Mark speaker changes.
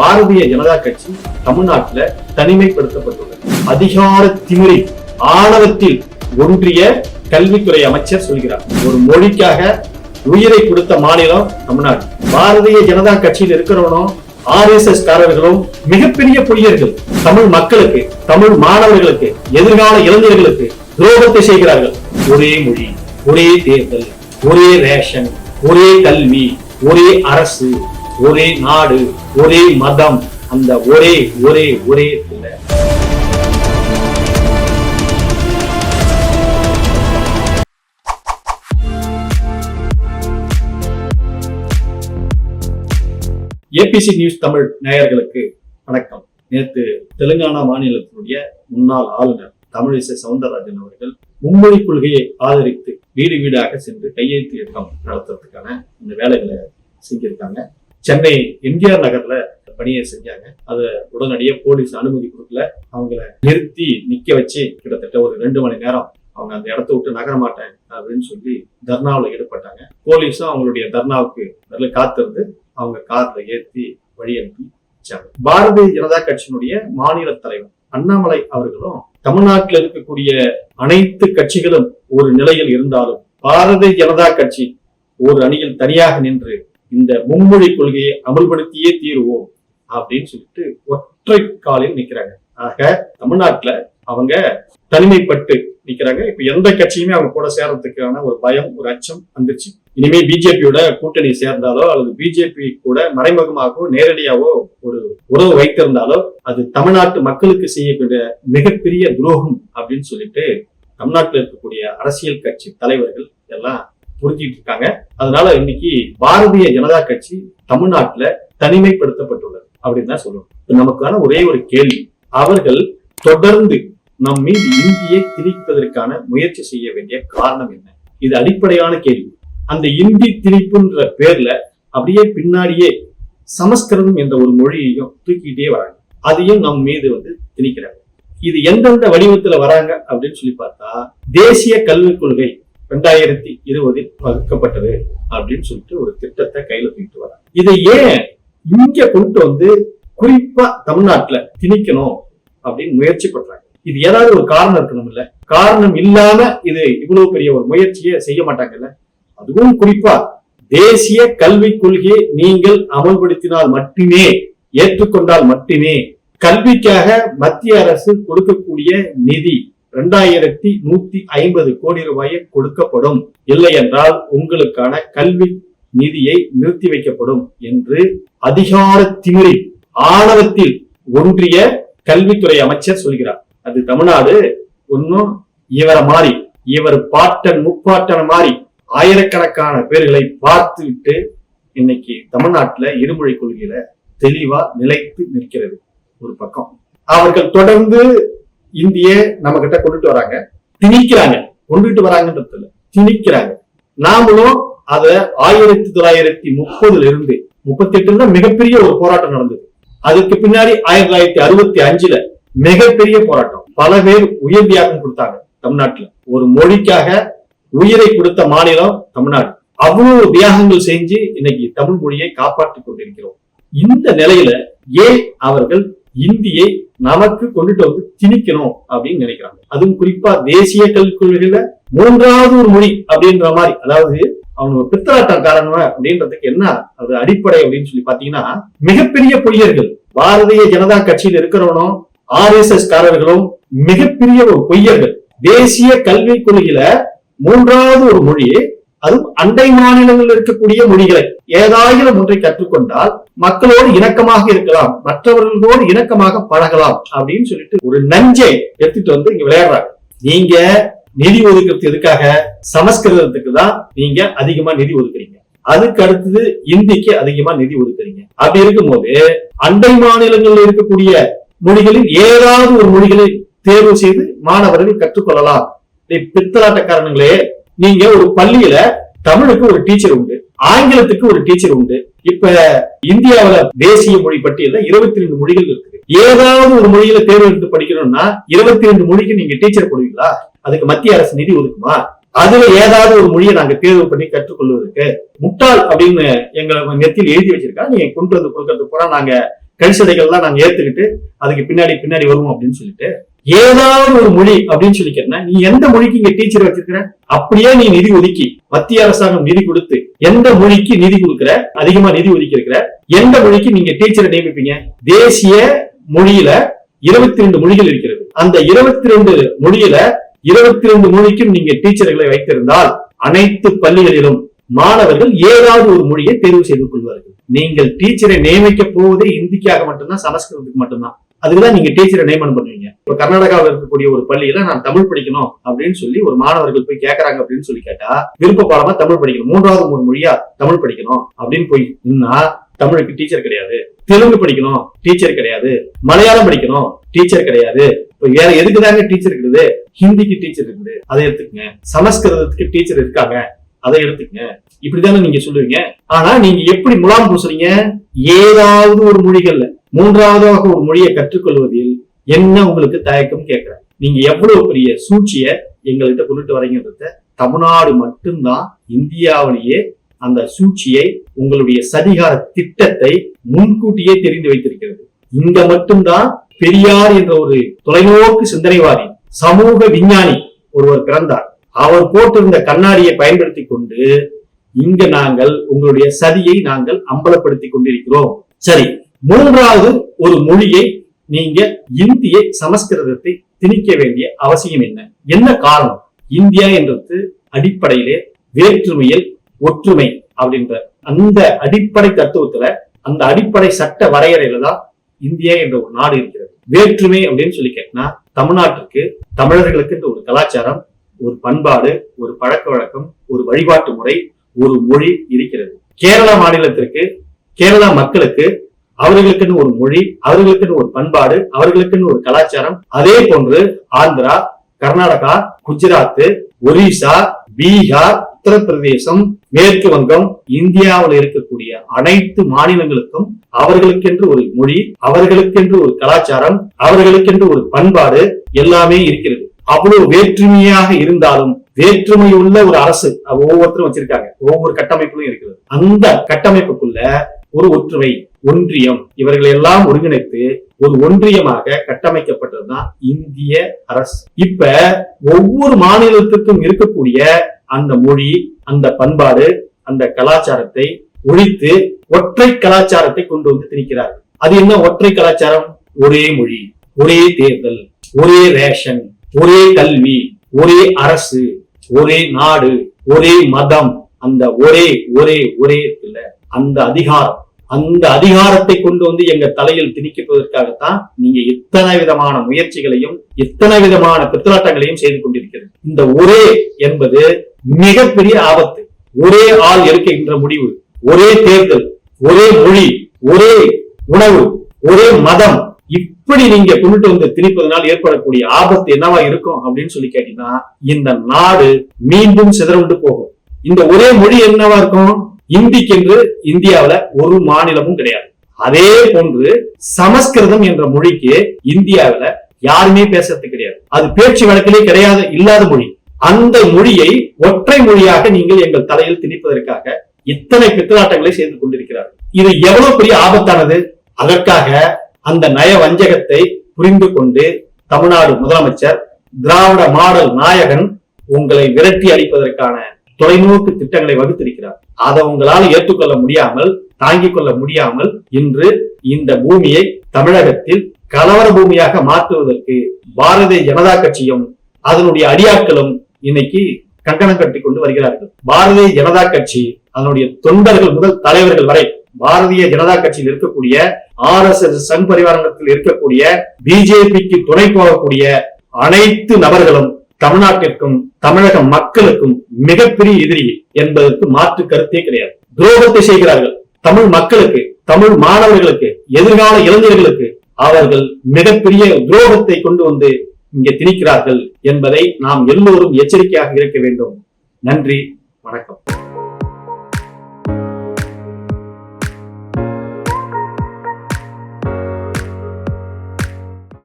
Speaker 1: பாரதிய ஜனதா கட்சி தமிழ்நாட்டுல தனிமைப்படுத்தப்பட்டுள்ளது. அதிகார திமிரில் ஆணவத்தில் ஒன்றிய கல்வித்துறை அமைச்சர் சொல்கிறார். ஒரு மொழிக்காக உயிரை கொடுத்த மாநிலம் தமிழ்நாடு. பாரதிய ஜனதா கட்சியில் இருக்கிறவனும் ஆர் எஸ் எஸ் காரர்களும் மிகப்பெரிய பொய்யர்கள். தமிழ் மக்களுக்கு தமிழ் மாணவர்களுக்கு எதிர்கால இளைஞர்களுக்கு துரோகத்தை செய்கிறார்கள். ஒரே மொழி ஒரே தேர்தல் ஒரே ரேஷன் ஒரே கல்வி ஒரே அரசு ஒரே நாடு ஒரே மதம் அந்த ஒரே ஒரே ஒரே இல்லை ஏபிசி நியூஸ் தமிழ் நேயர்களுக்கு வணக்கம். நேற்று தெலுங்கானா மாநிலத்தினுடைய முன்னாள் ஆளுநர் தமிழிசை சவுந்தரராஜன் அவர்கள் மும்மொழி கொள்கையை ஆதரித்து வீடு வீடாக சென்று கையெழுத்து இயக்கம் நடத்துறதுக்கான இந்த வேலைகளை செஞ்சிருக்காங்க. சென்னை எம்ஜிஆர் நகர்ல பணியை செஞ்சாங்க. அதை உடனடியாக போலீஸ் அனுமதி கொடுக்கல. அவங்கள நிறுத்தி நிக்க வச்சு கிட்டத்தட்ட ஒரு ரெண்டு மணி நேரம் அவங்க அந்த இடத்த விட்டு நகர மாட்டாங்க அப்படின்னு சொல்லி தர்ணாவில் ஈடுபட்டாங்க. போலீஸும் அவங்களுடைய தர்ணாவுக்கு நல்ல காத்திருந்து அவங்க கார்ல ஏற்றி வழி அனுப்பி வச்சாங்க. பாரதிய ஜனதா கட்சியினுடைய மாநில தலைவர் அண்ணாமலை அவர்களும் தமிழ்நாட்டில் இருக்கக்கூடிய அனைத்து கட்சிகளும் ஒரு நிலையில் இருந்தாலும் பாரதிய ஜனதா கட்சி ஒரு அணியில் தனியாக நின்று இந்த மும்மொழி கொள்கையை அமல்படுத்தியே தீருவோம் அப்படின்னு சொல்லிட்டு ஒற்றை காலில் நிக்கிறாங்க. ஆக தமிழ்நாட்டுல அவங்க தனிமைப்பட்டு நிக்கிறாங்க. இப்ப எந்த கட்சியுமே அவங்க கூட சேர்றதுக்கான ஒரு பயம் ஒரு அச்சம் வந்துருச்சு. இனிமே பிஜேபியோட கூட்டணி சேர்ந்தாலோ அல்லது பிஜேபி கூட மறைமுகமாகவோ நேரடியாவோ ஒரு உறவு வைத்திருந்தாலோ அது தமிழ்நாட்டு மக்களுக்கு செய்யக்கூடிய மிகப்பெரிய துரோகம் அப்படின்னு சொல்லிட்டு தமிழ்நாட்டில் இருக்கக்கூடிய அரசியல் கட்சி தலைவர்கள் எல்லாம் புரிஞ்சிட்டு இருக்காங்க அதனால இன்னைக்கு பாரதிய ஜனதா கட்சி தமிழ்நாட்டுல தனிமைப்படுத்தப்பட்டுள்ளது அப்படின்னு தான் சொல்லுவோம் நமக்கான ஒரே ஒரு கேள்வி அவர்கள் தொடர்ந்து நம் மீது இந்தியை திணிப்பதற்கான முயற்சி செய்ய வேண்டிய காரணம் என்ன? இது அடிப்படையான கேள்வி. அந்த இந்தி திணிப்புன்ற பேர்ல அப்படியே பின்னாடியே சமஸ்கிருதம் என்ற ஒரு மொழியையும் தூக்கிட்டே வராங்க. அதையும் நம் மீது வந்து திணிக்கிறாங்க. இது எந்தெந்த வடிவத்துல வராங்க அப்படின்னு சொல்லி பார்த்தா தேசிய கல்விக் கொள்கை ரெண்டாயிரத்தி இருபதில் வகுக்கப்பட்டது அப்படின்னு சொல்லிட்டு ஒரு திட்டத்தை கையில தூக்கிட்டு வராங்க. இதை ஏன் இங்க கொண்டு வந்து குறிப்பா தமிழ்நாட்டுல திணிக்கணும் அப்படின்னு முயற்சி பண்றாங்க? இது ஏதாவது ஒரு காரணம் இருக்கணும் இல்ல? காரணம் இல்லாம இது இவ்வளவு பெரிய ஒரு முயற்சியை செய்ய மாட்டாங்கல்ல? அதுவும் குறிப்பா தேசிய கல்விக் கொள்கையை நீங்கள் அமல்படுத்தினால் மட்டுமே ஏற்றுக்கொண்டால் மட்டுமே கல்விக்காக மத்திய அரசு கொடுக்கக்கூடிய நிதி இரண்டாயிரத்தி நூத்தி ஐம்பது கோடி ரூபாயை கொடுக்கப்படும். இல்லை என்றால் உங்களுக்கான கல்வி நிதியை நிறுத்தி வைக்கப்படும் என்று அதிகார திமிரில் ஆணவத்தில் ஒன்றிய கல்வித்துறை அமைச்சர் சொல்கிறார். அது தமிழ்நாடு ஒன்னும் இவரை மாறி இவர் பாட்டன் முப்பாட்டன் மாறி ஆயிரக்கணக்கான பேர்களை பார்த்து விட்டு இன்னைக்கு தமிழ்நாட்டுல இருமொழி கொள்கையில தெளிவா நிலைத்து நிற்கிறது ஒரு பக்கம். அவர்கள் தொடர்ந்து இந்திய நம்ம கிட்ட கொண்டுட்டு வராங்க. திணிக்கிறாங்க. கொண்டுட்டு வராங்கன்றதுல திணிக்கிறாங்க. நாமளும் அத ஆயிரத்தி தொள்ளாயிரத்தி முப்பதுல இருந்து முப்பத்தி எட்டுல மிகப்பெரிய ஒரு போராட்டம் நடந்தது. அதுக்கு பின்னாடி ஆயிரத்தி தொள்ளாயிரத்தி அறுபத்தி அஞ்சுல மிகப்பெரிய போராட்டம். பல பேர் உயிர் தியாகம் கொடுத்தாங்க தமிழ்நாட்டுல. ஒரு மொழிக்காக உயிரை கொடுத்த மாநிலம் தமிழ்நாடு. அவ்வளவு தியாகங்கள் செஞ்சு இன்னைக்கு தமிழ் மொழியை காப்பாற்றிக் கொண்டிருக்கிறோம். இந்த நிலையில ஏன் அவர்கள் இந்தியை நமக்கு கொண்டுட்டு வந்து திணிக்கணும் அப்படின்னு நினைக்கிறாங்க. அதுவும் குறிப்பா தேசிய கல்விக் கொள்கையில மூன்றாவது ஒரு மொழி அப்படின்ற மாதிரி அதாவது அவங்க பித்தலாட்டக்காரன் அப்படின்றதுக்கு என்ன அது அடிப்படை அப்படின்னு சொல்லி பாத்தீங்கன்னா மிகப்பெரிய பொய்யர்கள் பாரதிய ஜனதா கட்சியில் இருக்கிறவனும் ஆர் எஸ் எஸ் காரர்களும் மிகப்பெரிய ஒரு பொய்யர்கள். தேசிய கல்விக் கொள்கையில மூன்றாவது ஒரு மொழி அதுவும் அண்டை மாநிலங்களில் இருக்கக்கூடிய மொழிகளை ஏதாயிரம் ஒன்றை கற்றுக்கொண்டால் மக்களோடு இணக்கமாக இருக்கலாம் மற்றவர்களோடு இணக்கமாக பழகலாம் அப்படின்னு சொல்லிட்டு ஒரு நஞ்சை எடுத்துட்டு வந்து இங்க விளையாடுறாங்க. நீங்க நிதி ஒதுக்கிறது எதுக்காக? சமஸ்கிருதத்துக்கு தான் நீங்க அதிகமா நிதி ஒதுக்குறீங்க. அதுக்கு அடுத்தது இந்திக்கு அதிகமா நிதி ஒதுக்குறீங்க. அப்படி இருக்கும்போது அண்டை மாநிலங்களில் இருக்கக்கூடிய மொழிகளில் ஏதாவது ஒரு மொழிகளை தேர்வு செய்து மாணவர்கள் கற்றுக்கொள்ளலாம். டேய் பித்தலாட்டக்காரனுங்களே நீங்க ஒரு பள்ளியில தமிழுக்கு ஒரு டீச்சர் உண்டு ஆங்கிலத்துக்கு ஒரு டீச்சர் உண்டு. இப்ப இந்தியாவில தேசிய மொழி பட்டியல இருபத்தி ரெண்டு மொழிகள் இருக்குது. ஏதாவது ஒரு மொழியில தேர்வு எடுத்து படிக்கணும்னா இருபத்தி ரெண்டு மொழிக்கு நீங்க டீச்சர் போடுவீங்களா? அதுக்கு மத்திய அரசு நிதி ஒதுக்குமா? அதுல ஏதாவது ஒரு மொழியை நாங்க தேர்வு பண்ணி கற்றுக்கொள்வதற்கு முட்டாள் அப்படின்னு எங்களை நெத்தியில் எழுதி வச்சிருக்கா? நீங்க கொண்டு வந்து கொடுக்கறது கூட நாங்க கழிச்சடைகள்லாம் நாங்க ஏத்துக்கிட்டு அதுக்கு பின்னாடி பின்னாடி வருவோம் அப்படின்னு சொல்லிட்டு ஏதாவது ஒரு மொழி அப்படின்னு சொல்லி கேட்டா நீ எந்த மொழிக்கு இங்க டீச்சர் வச்சிருக்கிற? அப்படியே நீ நிதி ஒதுக்கி மத்திய அரசாங்கம் நிதி கொடுத்து எந்த மொழிக்கு நிதி கொடுக்கிற? அதிகமா நிதி ஒதுக்கி இருக்கிற எந்த மொழிக்கு நீங்க டீச்சரை நியமிப்பீங்க? தேசிய மொழியில இருபத்தி ரெண்டு மொழிகள் இருக்கிறது. அந்த இருபத்தி ரெண்டு மொழியில இருபத்தி ரெண்டு மொழிக்கும் நீங்க டீச்சர்களை வைத்திருந்தால் அனைத்து பள்ளிகளிலும் மாணவர்கள் ஏதாவது ஒரு மொழியை தேர்வு செய்து கொள்வார்கள். நீங்கள் டீச்சரை நியமிக்க போவதே இந்திக்காக மட்டும்தான் சமஸ்கிருதத்துக்கு மட்டும்தான். அதுக்குதான் நீங்க டீச்சரை நியமனம் பண்ணுவீங்க. இப்ப கர்நாடகாவில் இருக்கக்கூடிய ஒரு பள்ளியில நான் தமிழ் படிக்கணும் அப்படின்னு சொல்லி ஒரு மாணவர்கள் போய் கேட்கறாங்க அப்படின்னு சொல்லி கேட்டா விருப்ப பாடமா தமிழ் படிக்கணும். மூன்றாவது ஒரு மொழியா தமிழ் படிக்கணும் அப்படின்னு போய் நின்னா தமிழுக்கு டீச்சர் கிடையாது. தெலுங்கு படிக்கணும் டீச்சர் கிடையாது. மலையாளம் படிக்கணும் டீச்சர் கிடையாது. இப்ப வேற எதுக்கு தாங்க டீச்சர் இருக்குது? ஹிந்திக்கு டீச்சர் இருக்குது. அதை எடுத்துக்கங்க. சமஸ்கிருதத்துக்கு டீச்சர் இருக்காங்க. அதை எடுத்துக்கங்க. இப்படிதானே நீங்க சொல்லுவீங்க. ஆனா நீங்க எப்படி முலாம் பூசுறீங்க? ஏதாவது ஒரு மொழிகள்ல. மூன்றாவதாக ஒரு மொழியை கற்றுக்கொள்வதில் என்ன உங்களுக்கு தயக்கம் கேட்கிறாங்க நீங்க எவ்வளவு பெரிய சூழ்ச்சிய எங்கள்கிட்ட கொண்டுட்டு வரீங்கன்றத தமிழ்நாடு மட்டும்தான் இந்தியாவிலேயே அந்த சூழ்ச்சியை உங்களுடைய சதிகார திட்டத்தை முன்கூட்டியே தெரிந்து வைத்திருக்கிறது. இங்க மட்டும்தான் பெரியார் என்ற ஒரு தொலைநோக்கு சிந்தனைவாதி சமூக விஞ்ஞானி ஒருவர் பிறந்தார். அவர் போட்டிருந்த கண்ணாடியை பயன்படுத்தி கொண்டு இங்க நாங்கள் உங்களுடைய சதியை நாங்கள் அம்பலப்படுத்தி கொண்டிருக்கிறோம். சரி மூன்றாவது ஒரு மொழியை நீங்க இந்தியை சமஸ்கிருதத்தை திணிக்க வேண்டிய அவசியம் என்ன? என்ன காரணம்? இந்தியா என்றது அடிப்படையிலே வேற்றுமையில் ஒற்றுமை அப்படின்ற அந்த அடிப்படை தத்துவத்துல அந்த அடிப்படை சட்ட வரையறையில தான் இந்தியா என்ற ஒரு நாடு இருக்கிறது. வேற்றுமை அப்படின்னு சொல்லி கேட்டா தமிழ்நாட்டிற்கு தமிழர்களுக்கு இந்த ஒரு கலாச்சாரம் ஒரு பண்பாடு ஒரு பழக்க வழக்கம் ஒரு வழிபாட்டு முறை ஒரு மொழி இருக்கிறது. கேரளா மாநிலத்திற்கு கேரளா மக்களுக்கு அவர்களுக்குன்னு ஒரு மொழி அவர்களுக்குன்னு ஒரு பண்பாடு அவர்களுக்குன்னு ஒரு கலாச்சாரம். அதே போன்று ஆந்திரா கர்நாடகா குஜராத் ஒரிசா பீகார் உத்தரப்பிரதேசம் மேற்கு வங்கம் இந்தியாவில் இருக்கக்கூடிய அனைத்து மாநிலங்களுக்கும் அவர்களுக்கென்று ஒரு மொழி அவர்களுக்கென்று ஒரு கலாச்சாரம் அவர்களுக்கென்று ஒரு பண்பாடு எல்லாமே இருக்கிறது. அவ்வளவு வேற்றுமையாக இருந்தாலும் வேற்றுமை உள்ள ஒரு அரசு ஒவ்வொருத்தரும் வச்சிருக்காங்க. ஒவ்வொரு கட்டமைப்பிலும் இருக்கிறது. அந்த கட்டமைப்புக்குள்ள ஒரு ஒற்றுமை ஒன்றியம் இவர்களை எல்லாம் ஒருங்கிணைத்து ஒரு ஒன்றியமாக கட்டமைக்கப்பட்டதுதான் இந்திய அரசு. இப்ப ஒவ்வொரு மாநிலத்துக்கும் இருக்கக்கூடிய அந்த மொழி அந்த பண்பாடு அந்த கலாச்சாரத்தை ஒழித்து ஒற்றை கலாச்சாரத்தை கொண்டு வந்து திணிக்கிறார் அது என்ன ஒற்றை கலாச்சாரம்? ஒரே மொழி ஒரே தேர்தல் ஒரே ரேஷன் ஒரே கல்வி ஒரே அரசு ஒரே நாடு ஒரே மதம். அந்த ஒரே ஒரே ஒரே இல்ல அந்த அதிகாரம். அந்த அதிகாரத்தை கொண்டு வந்து எங்க தலையில் திணிக்கப்பதற்காகத்தான் நீங்க இத்தனை விதமான முயற்சிகளையும் இத்தனை விதமான பித்தலாட்டங்களையும் செய்து கொண்டிருக்கிறது இந்த ஒரே என்பது மிகப்பெரிய ஆபத்து. ஒரே ஆள் எடுக்கின்ற முடிவு ஒரே தேர்தல் ஒரே மொழி ஒரே உணவு ஒரே மதம். இப்படி நீங்க கொண்டுட்டு வந்து திணிப்பதனால் ஏற்படக்கூடிய ஆபத்து என்னவா இருக்கும் அப்படின்னு சொல்லி கேட்டீங்கன்னா இந்த நாடு மீண்டும் சிதறண்டு போகும். இந்த ஒரே மொழி என்னவா இருக்கும்? இந்திக்கென்று இந்தியாவுல ஒரு மாநிலமும் கிடையாது. அதே போன்று சமஸ்கிருதம் என்ற மொழிக்கு இந்தியாவுல யாருமே பேசுறது கிடையாது. அது பேச்சு வழக்கிலே கிடையாது இல்லாத மொழி. அந்த மொழியை ஒற்றை மொழியாக நீங்கள் எங்கள் தலையில் திணிப்பதற்காக இத்தனை பித்தலாட்டங்களை செய்து கொண்டிருக்கிறார்கள். இது எவ்வளவு பெரிய ஆபத்தானது? அதற்காக அந்த நய வஞ்சகத்தை புரிந்து கொண்டு தமிழ்நாடு முதலமைச்சர் திராவிட மாடல் நாயகன் உங்களை விரட்டி அளிப்பதற்கான தொலைநோக்கு திட்டங்களை வகுத்திருக்கிறார். அதை உங்களால் ஏற்றுக்கொள்ள முடியாமல் தாங்கிக் கொள்ள முடியாமல் இன்று இந்த பூமியை தமிழகத்தில் கலவர பூமியாக மாற்றுவதற்கு பாரதிய ஜனதா கட்சியும் அதனுடைய அடியாட்களும் இன்னைக்கு கங்கணம் கட்டி கொண்டு வருகிறார்கள். பாரதிய ஜனதா கட்சி அதனுடைய தொண்டர்கள் முதல் தலைவர்கள் வரை பாரதிய ஜனதா கட்சியில் இருக்கக்கூடிய ஆர் எஸ் எஸ் சன் பரிவாரத்தில் இருக்கக்கூடிய பிஜேபிக்கு துணை போகக்கூடிய அனைத்து நபர்களும் தமிழ்நாட்டிற்கும் தமிழக மக்களுக்கும் மிகப்பெரிய எதிரி என்பதற்கு மாற்று கருத்தே கிடையாது. துரோகத்தை செய்கிறார்கள். தமிழ் மக்களுக்கு தமிழ் மாணவர்களுக்கு எதிர்கால இளைஞர்களுக்கு அவர்கள் மிகப்பெரிய துரோகத்தை கொண்டு வந்து இங்கே திணிக்கிறார்கள் என்பதை நாம் எல்லோரும் எச்சரிக்கையாக இருக்க வேண்டும். நன்றி வணக்கம்.